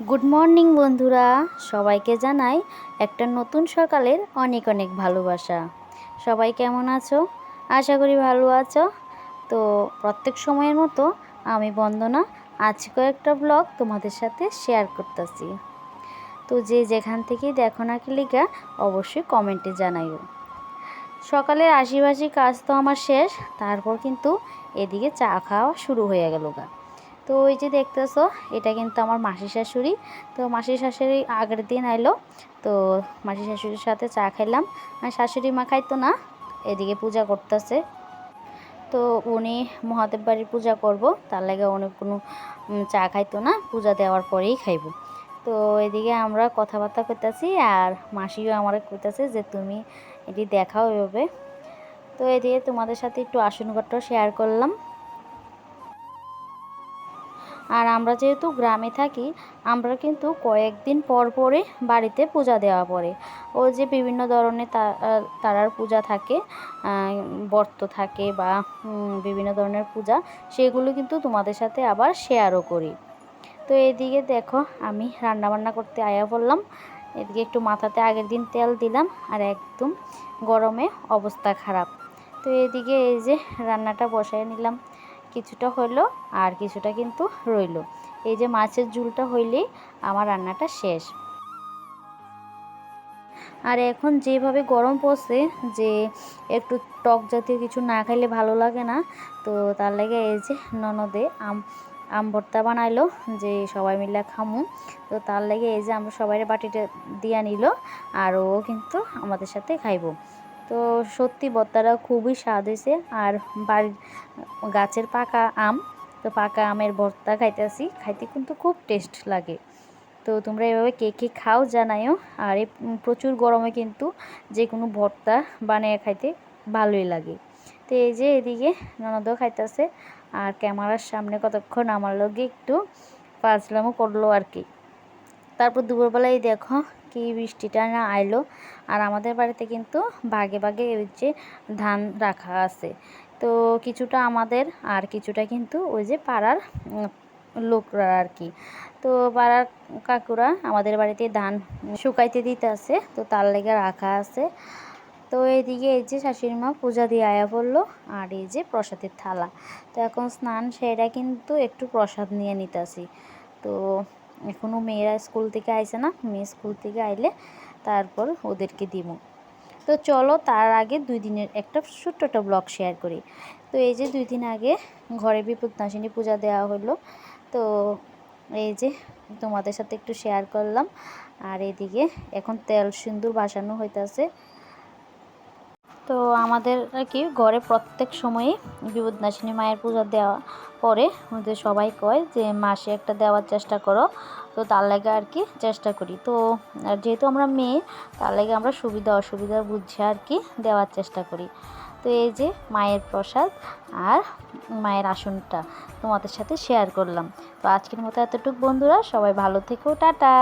Good morning বন্ধুরা। সবাইকে জানাই একটা নতুন সকালের অনেক অনেক ভালোবাসা। সবাই কেমন আছো? আশা করি ভালো আছো। তো প্রত্যেক সময়ের মতো আমি বন্দনা আজকে একটা ব্লগ তোমাদের সাথে শেয়ার করতেছি। তো যে যেখান থেকেই দেখো না কি লিখা অবশ্যই কমেন্টে জানাইও। সকালের আশিবাসি কাজ তো আমার শেষ, তারপর কিন্তু এদিকে চা খাওয়া শুরু হয়ে গেল গা। তো ওই যে দেখতেছো, এটা কিন্তু আমার মাসি শাশুড়ি। তো মাসি শাশুড়ি আগের দিন আইলো, তো মাসি শাশুড়ির সাথে চা খাইলাম। আর শাশুড়ি মা খাইতো না, এদিকে পূজা করতেছে। তো উনি মহাদেব বাড়ির পূজা করব, তার লাগে উনি কোনো চা খাইতো না, পূজা দেওয়ার পরেই খাইব। তো এদিকে আমরা কথাবার্তা করতেছি, আর মাসিও আমার কইতাছে যে তুমি এটি দেখাও এভাবে। তো এদিকে তোমাদের সাথে একটু আসনঘরটাও শেয়ার করলাম। আর আমরা যেহেতু গ্রামে থাকি, আমরা কিন্তু কয়েকদিন পর পরে বাড়িতে পূজা দেওয়া পড়ে। ও যে বিভিন্ন ধরনের তারার পূজা থাকে বর্ত থাকে বা বিভিন্ন ধরনের পূজা, সেগুলো কিন্তু তোমাদের সাথে আবার শেয়ারও করি। তো এদিকে দেখো, আমি রান্না বান্না করতে আয়া পড়লাম। এদিকে একটু মাথাতে আগের দিন তেল দিলাম আর একদম গরমে অবস্থা খারাপ। তো এদিকে এই যে রান্নাটা বসায় নিলাম। কিছুটা হলো আর কিছুটা কিন্তু রইল। এই যে মাছের ঝুলটা হইলেই আমার রান্নাটা শেষ। আর এখন যেভাবে গরম পড়ছে যে একটু টক জাতীয় কিছু না খাইলে ভালো লাগে না, তো তার লাগে এই যে ননদে আম আম ভর্তা বানাইলো যে সবাই মিলে খামু। তো তার লাগে এই যে আমরা সবাই বাটিটা দিয়া নিল আর ও কিন্তু আমাদের সাথে খাইবো। তো সত্যি ভর্তাটা খুবই স্বাদ হয়েছে। আর বাড়ির গাছের পাকা আম, তো পাকা আমের ভর্তা খাইতেছি, খাইতে কিন্তু খুব টেস্ট লাগে। তো তোমরা এভাবে কে কে খাও জানাইও। আর উম প্রচুর গরমে কিন্তু যে কোনো ভর্তা বানিয়ে খাইতে ভালোই লাগে। তো এই যে এদিকে ননদও খাইতেছে, আর ক্যামেরার সামনে কতক্ষণ আমার লগে একটু ফাজলামও করল আর কি। তারপর দুপুরবেলায় দেখো কি বৃষ্টিটা না আইলো। আর আমাদের বাড়িতে কিন্তু ভাগে ভাগে ওই যে ধান রাখা আছে। তো কিছুটা আমাদের আর কিছুটা কিন্তু ওই যে পাড়ার লোকরা আর কি। তো পাড়ার কাকুরা আমাদের বাড়িতে ধান শুকাইতে দিতে আছে, তো তার লেগে রাখা আছে। তো এইদিকে এই যে শাশুড়ি মা পূজা দিয়ে আয়া পড়ল, আর এই যে প্রসাদের থালা। তো এখন স্নান সেরা কিন্তু একটু প্রসাদ নিয়ে নিতেছি তো এখনও মেয়েরা স্কুল থেকে আইসে না, মেয়ে স্কুল থেকে আইলে তারপর ওদেরকে দিব তো চলো তার আগে দুই দিনের একটা ছোট্ট একটা ব্লগ শেয়ার করি। তো এই যে দুই দিন আগে ঘরে বিপদনাশিনী পূজা দেওয়া হলো। তো এই যে তোমাদের সাথে একটু শেয়ার করলাম। আর এদিকে এখন তেল সিন্দুর বাসানো হইতাছে। তো আমাদের আর কি ঘরে প্রত্যেক সময়ে বিপদনাশিনী মায়ের পূজা দেওয়া পরে ওদের সবাই কয় যে মাসে একটা দেওয়ার চেষ্টা করো, তো তার লাগে আর কি চেষ্টা করি। তো আর যেহেতু আমরা মেয়ে, তার লাগে আমরা সুবিধা অসুবিধা বুঝে আর কি দেওয়ার চেষ্টা করি। তো এই যে মায়ের প্রসাদ আর মায়ের আসনটা তোমাদের সাথে শেয়ার করলাম। তো আজকের মতো এতটুকু বন্ধুরা, সবাই ভালো থেকো, টাটা!